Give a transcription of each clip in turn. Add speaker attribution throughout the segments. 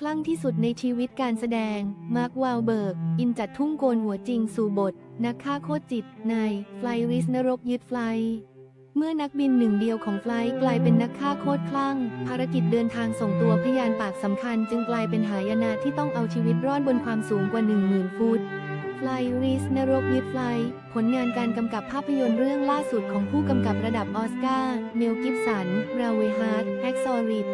Speaker 1: คลั่งที่สุดในชีวิตการแสดง มาร์ควาลเบิร์ก อินจัดทุ่งโกนหัวจริงสู่บท นักฆ่าโคตรจิต ในไฟริสนรกยึดไฟ เมื่อนักบินหนึ่งเดียวของไฟล์กลายเป็นนักฆ่าโคตรคลั่ง ภารกิจเดินทางส่งตัวพยานปากสำคัญ จึงกลายเป็นหายนะที่ต้องเอาชีวิตรอดบนความสูงกว่า 10,000 ฟุต ฟลายริสนรกยึดไฟ ผลงานการกำกับภาพยนตร์เรื่องล่าสุดของผู้กำกับระดับออสการ์ เมลกิฟสัน ราเวฮาร์ดแฮกซอริด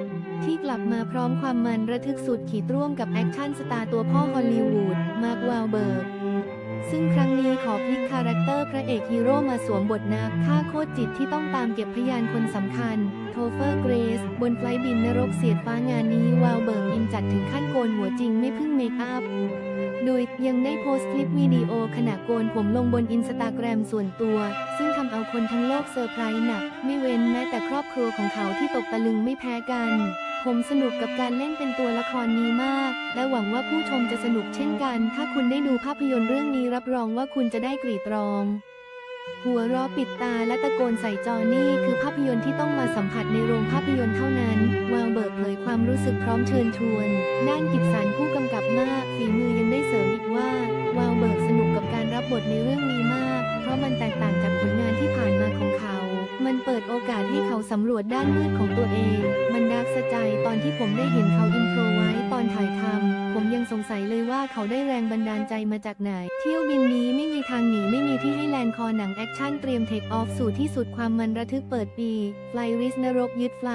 Speaker 1: ที่กลับมาพร้อมความมันระทึกสุดขีดร่วมกับแอคชั่นสตาร์ตัวพ่อฮอลลีวูด มาร์ควาลเบิร์ก ซึ่งครั้งนี้ขอพลิกคาแรคเตอร์พระเอกฮีโร่มาสวมบทนักฆ่าโคตรจิตที่ต้องตามเก็บพยานคนสำคัญ โทเฟอร์เกรส บนไฟล์บินนรกเสียดฟ้างานนี้วาลเบิร์กอินจัดถึงขั้นโกนหัวจริงไม่พึ่งเมคอัพ โดยยังได้โพสต์คลิปวิดีโอขณะโกนผมลงบนอินสตาแกรมส่วนตัว ซึ่งทำเอาคนทั้งโลกเซอร์ไพรส์หนัก ไม่เว้นแม้แต่ครอบครัวของเขาที่ตกตะลึงไม่แพ้กัน ผมสนุกกับการเล่นเป็นตัวละครนี้มาก และหวังว่าผู้ชมจะสนุกเช่นกัน ถ้าคุณได้ดูภาพยนตร์เรื่องนี้รับรองว่าคุณจะได้กรีดร้อง หัวเราะปิดตาและตะโกนใส่จอนี่คือภาพยนตร์ที่ต้องมาสัมผัสในโรงภาพยนตร์เท่านั้น วางเบิร์ดเผยความรู้สึกพร้อมเชิญชวน ด้านกิบสันผู้กำกับมาก ฝีมือยังได้เสริมอีกว่า วางเบิร์กสนุกกับการรับบทในเรื่องนี้มาก เพราะมันแตกต่าง มันเปิดโอกาสให้เขาสำรวจด้านมืดของตัวเอง มันดักสะใจตอนที่ผมได้เห็นเขาอินโทรไว้ตอนถ่ายทำ ผมยังสงสัยเลยว่าเขาได้แรงบันดาลใจมาจากไหน เที่ยวบินนี้ไม่มีทางหนีไม่มีที่ให้แลนคอหนังแอคชั่นเตรียมเทคออฟสู่ที่สุดความมันระทึกเปิดปี ไฟริสนรกยึดไฟ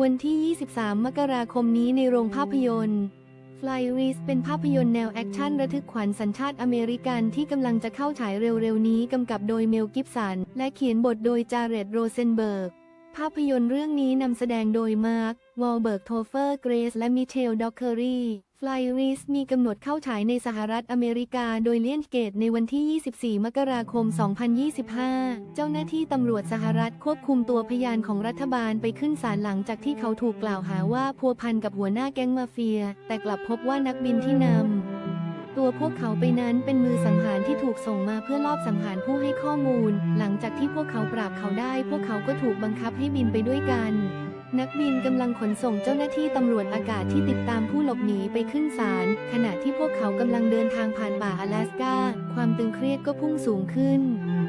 Speaker 1: วันที่ 23 มกราคมนี้ในโรงภาพยนตร์ Fly r i s เป็นภาพยนตร์แนวแอคชั่นระทึกขวัญสัญชาติอเมริกันที่กำลังจะเข้าฉายเร็วๆนี้กำกับโดยเมล กิฟสัน และเขียนบทโดยจาเรตโรเซนเบิร์ก ภาพยนตร์เรื่องนี้นำแสดงโดยมาร์ควอลเบิร์กโทเฟอร์ เกรซ และมิเชล ด็อกเคอรี Fly r i s มีกำหนดเข้าฉายในสหรัฐอเมริกาโดยเลียนเกตในวันที่ 24 มกราคม 2025 เจ้าหน้าที่ตำรวจสหรัฐควบคุมตัวพยานของรัฐบาลไปขึ้นศาลหลังจากที่เขาถูกกล่าวหาว่าพัวพันกับหัวหน้าแก๊งมาเฟีย แต่กลับพบว่านักบินที่นำ ตัวพวกเขาไปนั้นเป็นมือสังหารที่ถูกส่งมาเพื่อลอบสังหารผู้ให้ข้อมูล หลังจากที่พวกเขาปราบเขาได้ พวกเขาก็ถูกบังคับให้บินไปด้วยกัน นักบินกำลังขนส่งเจ้าหน้าที่ตำรวจอากาศที่ติดตามผู้หลบหนีไปขึ้นศาลขณะที่พวกเขากำลังเดินทางผ่านป่า阿拉สกาความตึงเครียดก็พุ่งสูงขึ้น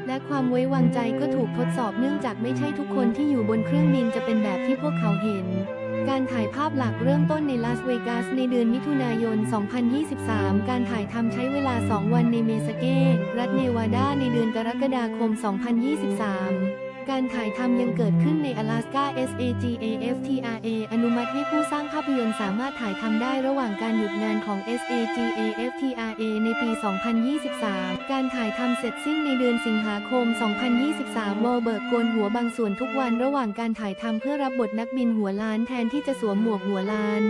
Speaker 1: และความไว้วางใจก็ถูกทดสอบเนื่องจากไม่ใช่ทุกคนที่อยู่บนเครื่องบินจะเป็นแบบที่พวกเขาเห็น การถ่ายภาพหลักเริ่มต้นในลาสเวกัสในเดือนมิถุนายน 2023 การถ่ายทำใช้เวลา 2 วันในเมสเก้ รัฐเนวาดาในเดือนกรกฎาคม 2023การถ่ายทำยังเกิดขึ้นใน阿拉สกา SAGAFTRA อนุมัติให้ผู้สร้างภาพยนตร์สามารถถ่ายทำได้ระหว่างการหยุดงานของ SAGAFTRA 2023 การถ่ายทำเสร็จสิ้นในเดือนสิงหาคม 2023วอลเบิร์กโกนหัวบางส่วนทุกวันระหว่างการถ่ายทำเพื่อรับบทนักบินหัวล้านแทนที่จะสวมหมวกหัวล้าน